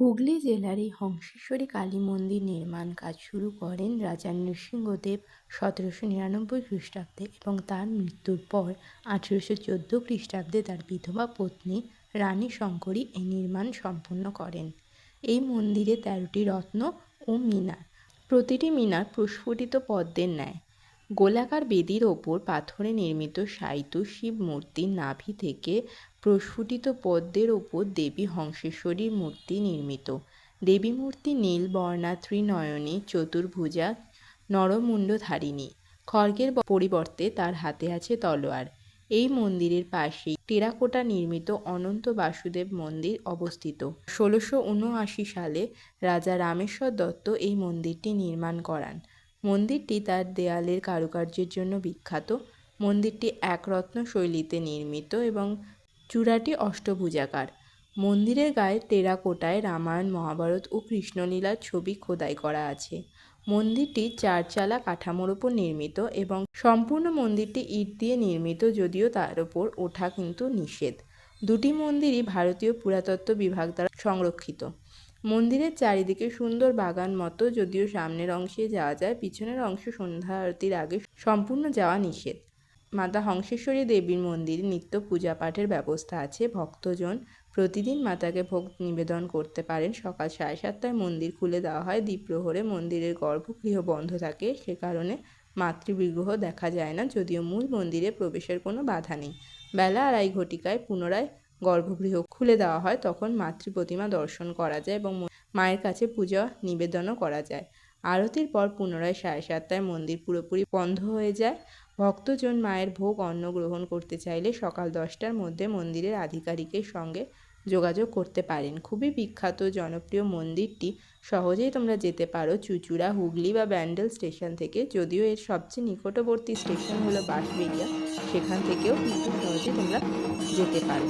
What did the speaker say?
হুগলি জেলার এই হংসেশ্বরী কালী মন্দির নির্মাণ কাজ শুরু করেন রাজা নৃসিংহদেব সতেরোশো নিরানব্বই খ্রিস্টাব্দে এবং তার মৃত্যুর পর আঠেরোশো চোদ্দ খ্রিস্টাব্দে তার বিধবা পত্নী রানী শঙ্করী এই নির্মাণ সম্পন্ন করেন। এই মন্দিরে তেরোটি রত্ন ও মিনার। প্রতিটি মিনার প্রস্ফুটিত পদ্মের ন্যায়। গোলাকার বেদির ওপর পাথরে নির্মিত শায়িত শিব মূর্তির নাভি থেকে প্রস্ফুটিত পদ্মের ওপর দেবী হংসেশ্বরীর মূর্তি নির্মিত। দেবী মূর্তি নীল বর্ণা ত্রিনয়নী চতুর্ভুজা নরমুণ্ডধারিণী। খড়গের পরিবর্তে তার হাতে আছে তলোয়ার। এই মন্দিরের পাশেই টেরাকোটা নির্মিত অনন্ত বাসুদেব মন্দির অবস্থিত। ষোলোশো উনআশি সালে রাজা রামেশ্বর দত্ত এই মন্দিরটি নির্মাণ করান। মন্দিরটি তার দেয়ালের কারুকার্যের জন্য বিখ্যাত। মন্দিরটি একরত্ন শৈলীতে নির্মিত এবং চূড়াটি অষ্টভুজাকার। মন্দিরের গায়ে টেরাকোটায় রামায়ণ, মহাভারত ও কৃষ্ণলীলার ছবি খোদাই করা আছে। মন্দিরটি চারচালা কাঠামোর ওপর নির্মিত এবং সম্পূর্ণ মন্দিরটি ইট দিয়ে নির্মিত যদিও তার ওপর ওঠা কিন্তু নিষেধ। দুটি মন্দিরই ভারতীয় পুরাতত্ত্ব বিভাগ দ্বারা সংরক্ষিত। মন্দিরের চারিদিকে সুন্দর বাগান মতো, যদিও সামনের অংশে যাওয়া যায়, পিছনের অংশ সন্ধ্যা আরতির আগে সম্পূর্ণ যাওয়া নিষেধ। মাতা হংসেশ্বরী দেবীর মন্দিরে নিত্য পূজা পাঠের ব্যবস্থা আছে। ভক্তজন প্রতিদিন মাতাকে ভোগ নিবেদন করতে পারেন। সকাল সাড়ে সাতটায় মন্দির খুলে দেওয়া হয়। দ্বীপ্রহরে মন্দিরের গর্ভগৃহ বন্ধ থাকে। সে কারণে মাতৃবিগ্রহ দেখা যায় না, যদিও মূল মন্দিরে প্রবেশের কোনো বাধা নেই। বেলা আড়াই ঘটিকায় পুনরায় গর্ভগৃহ খুলে দেওয়া হয়, তখন মাতৃ প্রতিমা দর্শন করা যায় এবং মায়ের কাছে পূজা নিবেদনও করা যায়। আরতির পর পুনরায় সাড়ে সাতটায় মন্দির পুরোপুরি বন্ধ হয়ে যায়। ভক্তজন মায়ের ভোগ অন্ন গ্রহণ করতে চাইলে সকাল দশটার মধ্যে মন্দিরের আধিকারিকের সঙ্গে যোগাযোগ করতে পারেন। খুবই বিখ্যাত, জনপ্রিয় মন্দিরটি সহজেই তোমরা যেতে পারো চুচুড়া, হুগলি বা ব্যান্ডেল স্টেশন থেকে। যদিও এর সবচেয়ে নিকটবর্তী স্টেশন হলো বাঁশবেড়িয়া, সেখান থেকেও কিন্তু সহজে তোমরা যেতে পারো।